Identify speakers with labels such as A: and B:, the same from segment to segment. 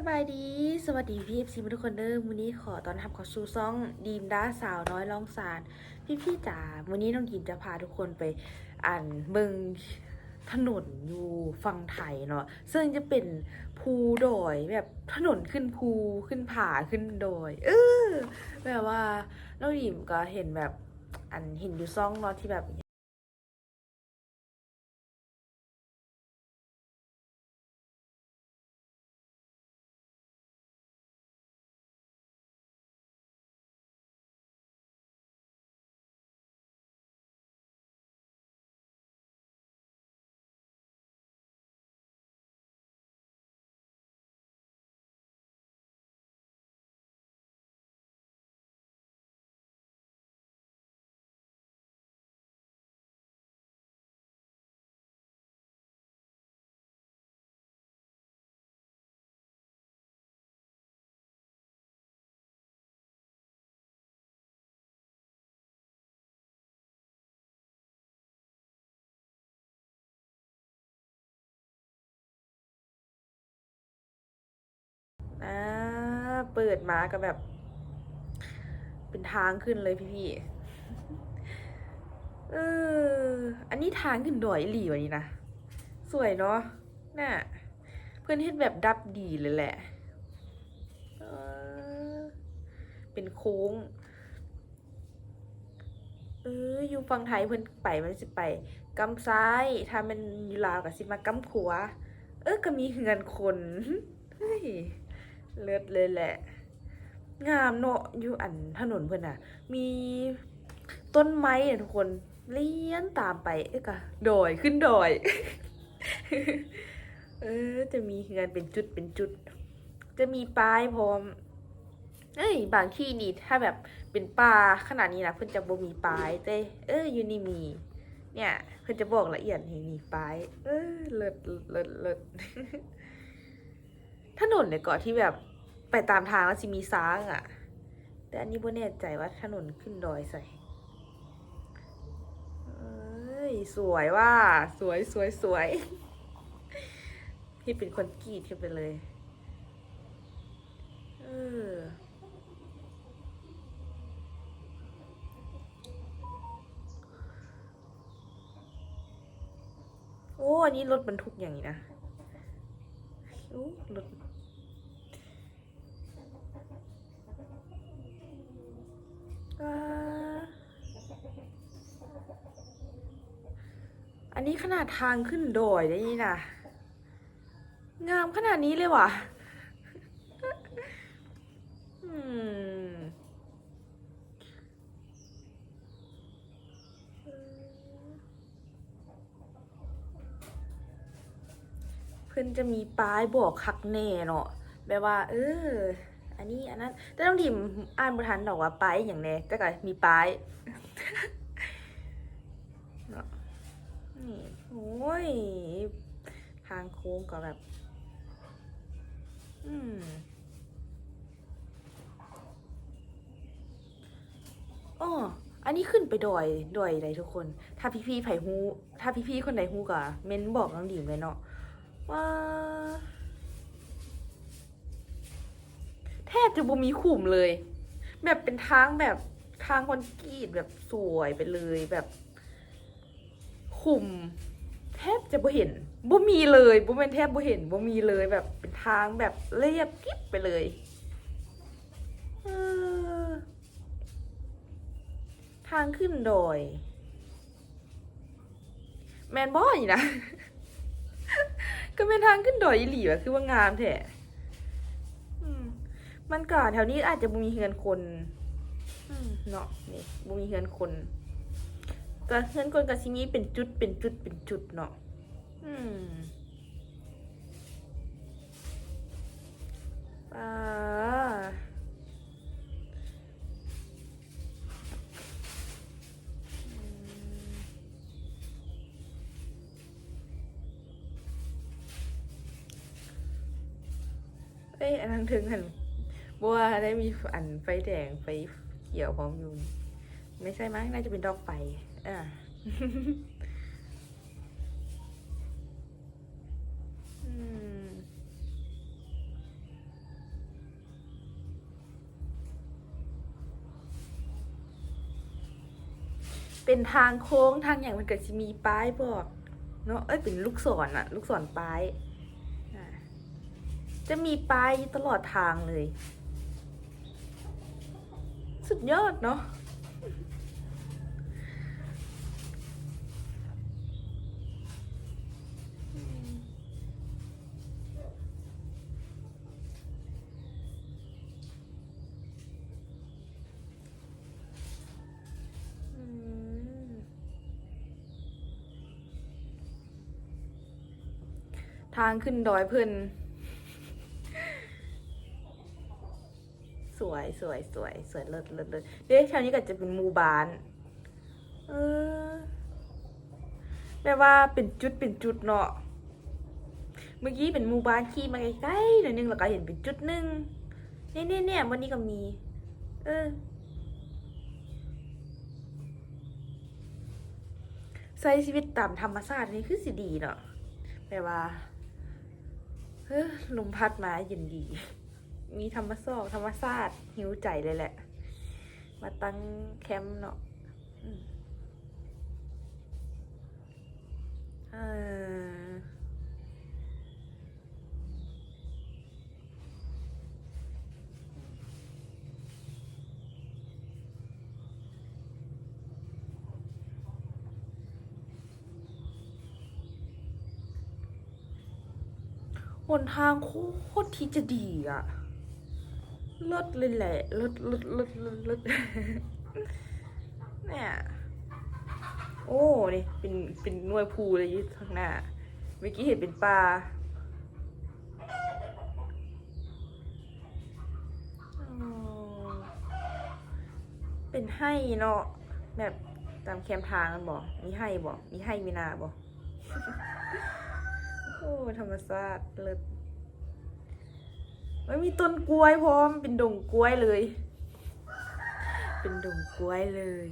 A: สบายดี สวัสดีพี่เอฟซีทุกคนเด้อวันนี้ขอตอนทับขอสู่ซ่อง ดีมด้าสาวน้อยลองสารพี่พี่ๆจ๋าวันนี้น้องดีมจะพาทุกคนไปอ่านเบิงถนนอยู่ฝั่งไทยเนาะซึ่งจะเป็นภูดอยแบบถนนขึ้นภูขึ้นผาขึ้นดอย เออแบบว่าน้องดีมก็เห็นแบบอันเห็นอยู่ซ่องเนาะที่แบบ อ่าเปิดมาก็แบบ เป็นทางขึ้นเลยพี่พี่เออ อันนี้ทางขึ้นดอยหลีวะนี่นะ สวยเนาะน่ะเพื่อนเฮ็ดแบบดับดีเลยแหละเออเป็นโค้ง เออ อยู่ฝั่งไทยเพิ่อนไปมันสิไปกำซ้าย ถ้ามันอยู่ลาวก็สิมากำขวา เออก็มีเฮือนคน เฮ้ย เลิศเลยแหละ งามเนาะอยู่อันถนนเพื่อนอะ มีต้นไม้เนี่ยทุกคนเลี้ยนตามไปเอ้กะดอยขึ้นดอย เออ จะมีงานเป็นจุดเป็นจุด จะมีป้ายพร้อม เอ้ย บางที่นี่ถ้าแบบเป็นป่าขนาดนี้นะเพื่อนจะบ่มีป้ายเต้เอออยู่นี่มี เนี่ย เพื่อนจะบอกละเอียดเห็นมีป้าย เออเลิศเลิศเลิศถนนเนี่ยเกาะที่แบบ ไปตามทางแล้วสิมีซ้างอะ่ะ แต่อันนี้บ่แน่ใจว่าถนนขึ้นดอยใส่เอ้ยสวยว่า สวยสวยสวยพี่เป็นคนกรีดขึ้นไปเลย เออโอ้ อันนี้รถบรรทุกอย่างนี้นะรถ อันนี้ขนาดทางขึ้นดอยได้นี่นะงามขนาดนี้เลยว่ะเพื่อนจะมีป้ายบอกคักแน่เนาะแบบว่า เออ อันนี้อันนั้น แต่ต้องดิมอ่านบทันดอกว่าป้ายอย่างแน่แต่ก็มีป้ายนี่โอ้ยทางโค้งก็แบบ อืมอ๋ออันนี้ขึ้นไปดอยดอยใดทุกคน ถ้าพี่ๆไผ่ฮู้ถ้าพี่ๆคนใดฮู้ก็เม้นบอกน้องดิมเลยเนาะว่า บจะบ่มีขุมเลย แบบเป็นทางแบบทางคอนกรีตแบบสวยไปเลยแบบขุม แทบจะบ่เห็นบ่มีเลยบ่แม่นแทบบ่เห็นบ่มีเลยแบบเป็นทางแบบเรียบกริบไปเลยทางขึ้นดอย แมนบอยนะ ก็เป็นทางขึ้นดอยอีหลีอะคือว่างามแท้ มันก็แถวนี้อาจจะบ่มีเฮือนคนอืมเนาะนี่บ่มีเฮือนคนก็เฮือนคนก็สิมีเป็นจุดเป็นจุดเป็นจุดเนาะอืมอ่าอืมเอ้ยอันนั้นถึงหัน บัวได้มีอันไฟแดงไฟเขียวพร้อมอยู่ ไม่ใช่ไหมน่าจะเป็นดอกไฟอ่าเป็นทางโค้งทางอย่างมันเกิดจะมีป้ายบอกเนาะเอ้ยเป็นลูกศรอะลูกศรป้ายจะมีป้ายตลอดทางเลย สุดยอดเนาะทางขึ้นดอยเพิ่น วยสวยสวยสวยเลิศเลิศเลิศเด็กแถวนี้ก็จะเป็นหมู่บ้าน เออแปลว่าเป็นจุดเป็นจุดเนาะ เมื่อกี้เป็นหมู่บ้านขี่มาใกล้ๆหน่อยนึงแล้วก็เห็นเป็นจุดหนึ่งเนี่ยเนี่ยเนี่ยวันนี้ก็มี เออใช้ชีวิตตามธรรมชาตินี่คือสิดีเนาะแปลว่าเฮ้อลมพัดมาเย็นดี มีธรรมชาติธรรมชาติหิวใจเลยแหละ มาตั้งแคมป์เนาะอืมเออหนทางโคตรที่จะดีอะ ลิศเลยแหละเลิศเลิศเลิศเลิศเลิศเนี่ยโอ้นี่เป็นเป็นนวยภูเลยอยี่ข้างหน้าเมื่อกี้เห็นเป็นปลาเป็นให้เนาะแบบตามแคมทางกันบอกมีให้บอกมีให้มีนาบอกโอ้ธรรมชาติเลิศ ไม่มีต้นกล้วยพร้อมเป็นดงกล้วยเลย เป็นดงกล้วยเลย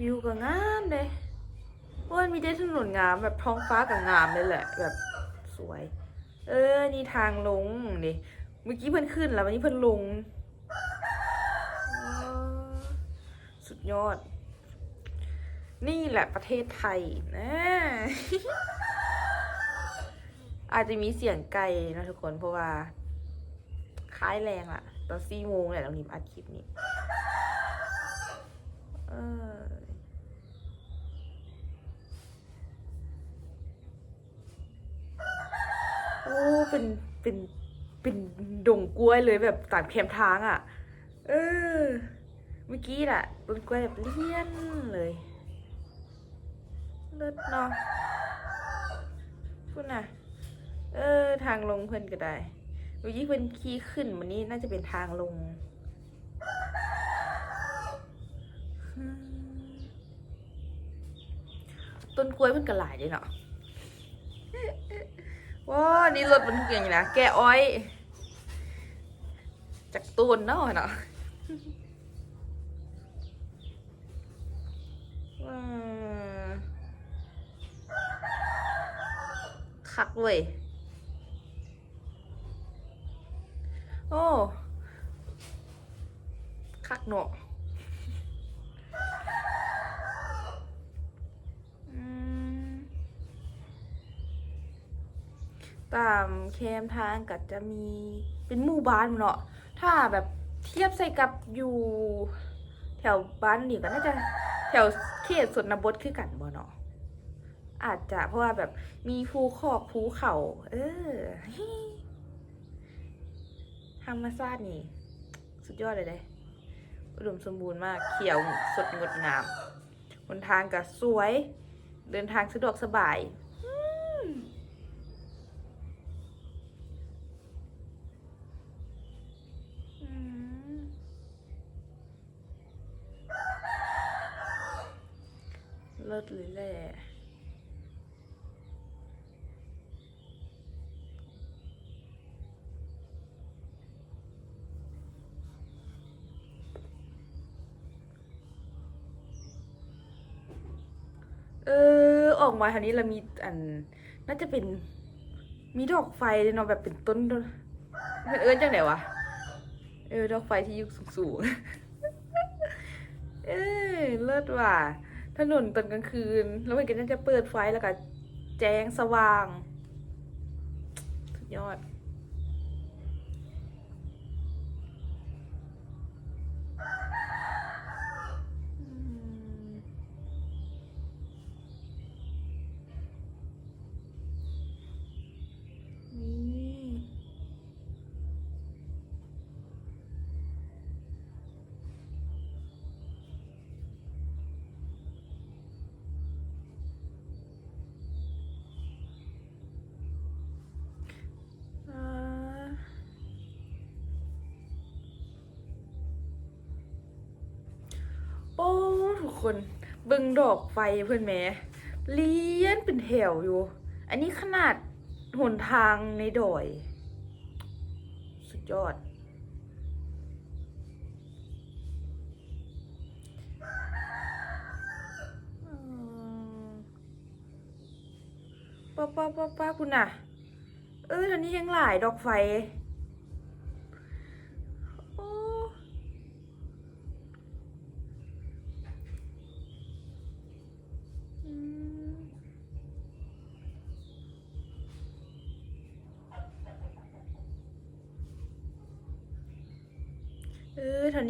A: วิวก็งามเลยเพราะมันมีได้ถนนงามแบบท้องฟ้าก็งามเลยแหละ แบบสวย เออ นี่ทางลงนี่เมื่อกี้เพิ่นขึ้นแล้ววันนี้เพิ่นลง สุดยอด นี่แหละประเทศไทยนะอาจจะมีเสียงไกลนะทุกคนเพราะว่าคล้ายแรงอะตอนสี่โมงแหละเราหนิมอัดคลิปนี้ออโอ้เป็นเป็นเป็นดงกล้วยเลยแบบตามแคมทางอะ่ะ เออ เมื่อกี้น่ะต้นกล้วยแบบเลี้ยนเลย เลิศเนาะพูดนะเออ ทางลงเพิ่นก็ได้เมื่อกี้เพิ่นขี่ขึ้นวันนี้น่าจะเป็นทางลง ต้นกล้วยเพิ่นก็หลายเลยเนาะว้านี่รถบรรทุกอย่างนี้นะ แกอ้อย จากตูนเนาะเนาะว้า คักเว้ยโอ้คักเนาะอืมตามแคมทางก็จะมีเป็นหมู่บ้านเนาะ ถ้าแบบเทียบใส่กับอยู่ แถวบ้านนี่ก็น่าจะแถวเขตสนบทคือกันบ่เนาะ อาจจะเพราะว่าแบบมีภูขอกภูเขาเออธรรมชาตินี่ สุดยอดเลยเด้อุดมสมบูรณ์มากเขียวสดงดงามหนทางก็สวย เดินทางสะดวกสบายเลิศเลยแหละ ออกมาทางนี้เรามีอัน น่าจะเป็นมีดอกไฟเนาะแบบเป็นต้นเอิ้นจังไหนวะเออดอกไฟที่ยุคสูงๆเออเลิศว่ะถนนตอนกลางคืน แล้วมันก็จะเปิดไฟแล้วก็แจ้งสว่าง สุดยอด คนเบิ่งดอกไฟเพื่อนแม่เลี้ยนเป็นแถวอยู่ อันนี้ขนาดหนทางในดอย สุดยอด ป้าป้าป้าป้าคุณน่ะ เออตอนนี้ยังหลายดอกไฟ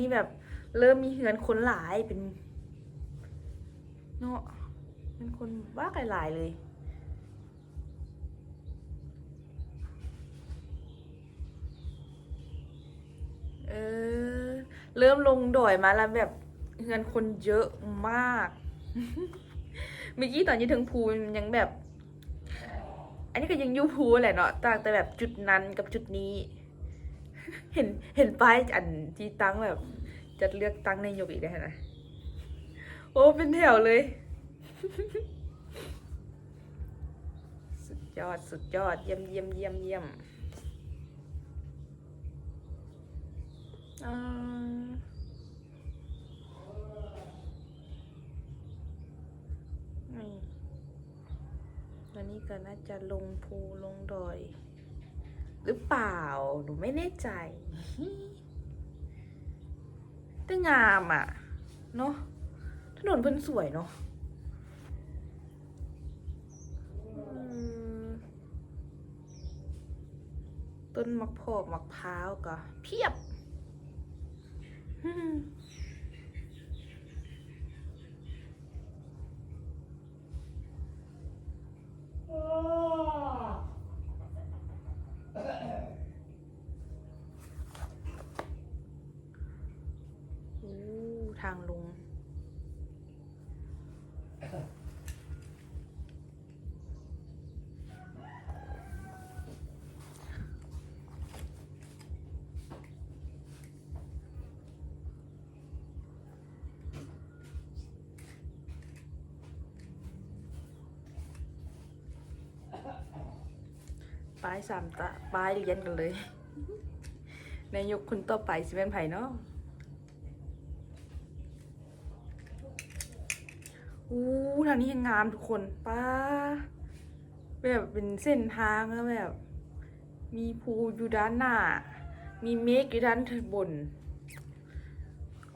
A: นี้แบบเริ่มมีเหือนคนหลายเป็นเนาะเป็นคนบ้าหลายเลยเออเริ่มลงดอยมาแล้วแบบเงินคนเยอะมากเมื่อกี้ตอนอยี่ถึงภูมันยังแบบ อันนี้ก็ยังอยูภูแหละเนาะต่างแต่แบบจุดนั้นกับจุดนี้ เห็นเห็นป้ายอันที่ตั้งแบบจะเลือกตั้งในายกอีกได้วนะโอ้เป็นแถวเลย สุดยอดสุดยอดเยี่ยมเยี่ยมเยี่ยมเยี่ยมอ่านี่แล้วนี่ก็น่าจะลงภูลงดอย หรือเปล่า หนูไม่แน่ใจ แต่งามอะ เนาะถนนเพิ่นสวยเนาะต้นมะพร้าวมะพร้าวก็เพียบอื ป้ายสามตาป้ายเรียนกันเลย นายกคนต่อไปสิเป็นไผ่เนาะอู้ทางนี้ยังงามทุกคนป้าแบบเป็นเส้นทางแล้วแบบ มีภูอยู่ด้านหน้า มีเมฆอยู่ด้านบนโ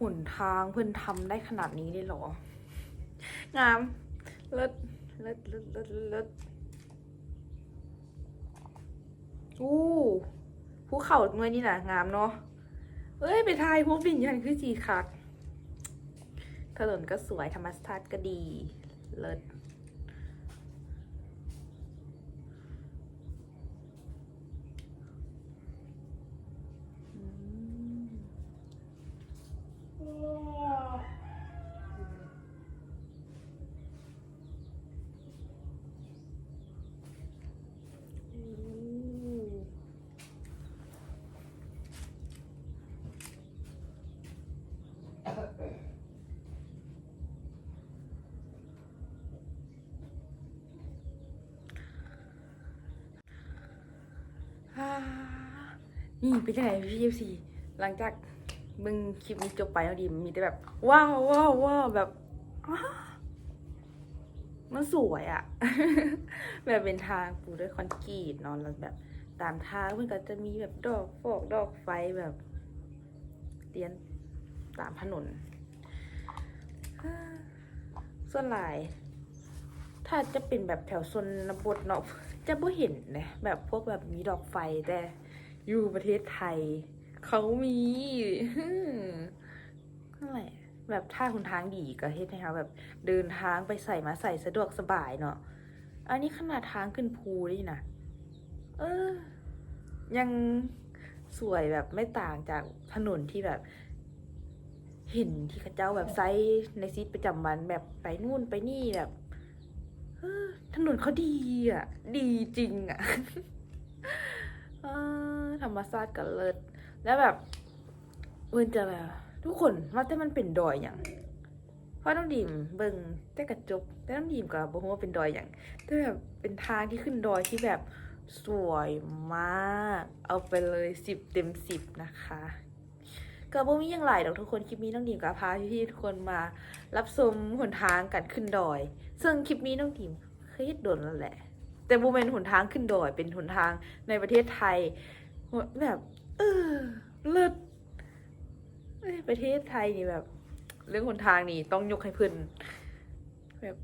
A: หนทางเพื่อนทำได้ขนาดนี้เลยเหรอ งาม เลิศ เลิศเลิศเลิศเลิศอู้ภูเขาเมื่อนี่น่ะงามเนาะ เอ้ย ไปทายพวกบินยันคือจีคักถนนก็สวยธรรมชาติก็ดี เลิศอืม อู้ฮ่า นี่เป็นยังไงพี่เอฟซีหลังจากมึงคลิปนี้จบไปแล้วดีมันมีแต่แบบ ว้าวว้าวว้าวแบบมันสวยอะ แบบเป็นทางปูด้วยคอนกรีตนอนแล้วแบบ ตามทางมันก็จะมีแบบดอกฟอกดอกไฟแบบเตียนตามถนน ส่วนหลาย ถ้าจะเป็นแบบแถวชนบทเนาะจะบ่เห็นนะแบบพวกแบบมีดอกไฟแต่ อยู่ประเทศไทย เขามีนั่นแหละแบบถ้าคุณทางดีก็เฮ็ดให้เขาแบบเดินทางไปใส่มาใส่สะดวกสบายเนาะอันนี้ขนาดทางขึ้นภูนี่นะเออ ยังสวยแบบไม่ต่างจากถนนที่แบบ เห็นที่เขาเจ้าแบบไซส์ในซีตประจำวันแบบไปนู่นไปนี่แบบถนนเขาดีอะ ดีจริงอะ ธรรมชาติก็เลิศแล้วแบบเวินจะแบบทุกคนว่าแต่มันเป็นดอยอย่างเพราะน้องดีมเบิ่งแต่กระจกแต่น้องดีมก็บอกว่าเป็นดอยอย่างแต่แบบเป็นทางที่ขึ้นดอยที่แบบสวยมาก เอาไปเลยสิบเต็มสิบนะคะก็บ่มียังหลายดอกทุกคนคลิปนี้น้องดีมก็พาพี่ๆทุกคนมา รับชมหนทางการขึ้นดอย ซึ่งคลิปนี้น้องดีมเคยเฮ็ดโดนแล้วแหละ แต่บ่เป็นหนทางขึ้นดอยเป็นหนทางในประเทศไทย แบบ เออเลิศประเทศไทยนี่แบบ เรื่องหนทางนี่ต้องยกให้เพิ่นแบบ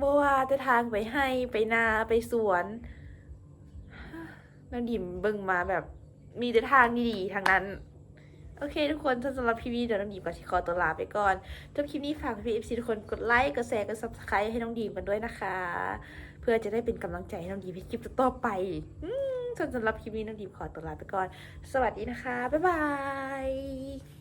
A: บ่ว่าจะทางไปให้ไปนาไปสวนน้องดิมเบิ่งมาแบบ มีแต่ทางดีๆทางนั้น โอเค ทุกคนสำหรับคลิปนี้เดี๋ยวน้องดีมก็สิขอตัวลาไปก่อนจบคลิปนี้ฝากพี่เอฟซีทุกคนกดไลค์กดแชร์กดซับสไครต์ให้น้องดีมกันด้วยนะคะ พื่อจะได้เป็นกำลังใจให้น้องดีมในคลิปต่อไปอืมส่วนสำหรับคลิปนี้น้องดีขอตัวลาไปก่อน สวัสดีนะคะ บ๊ายบาย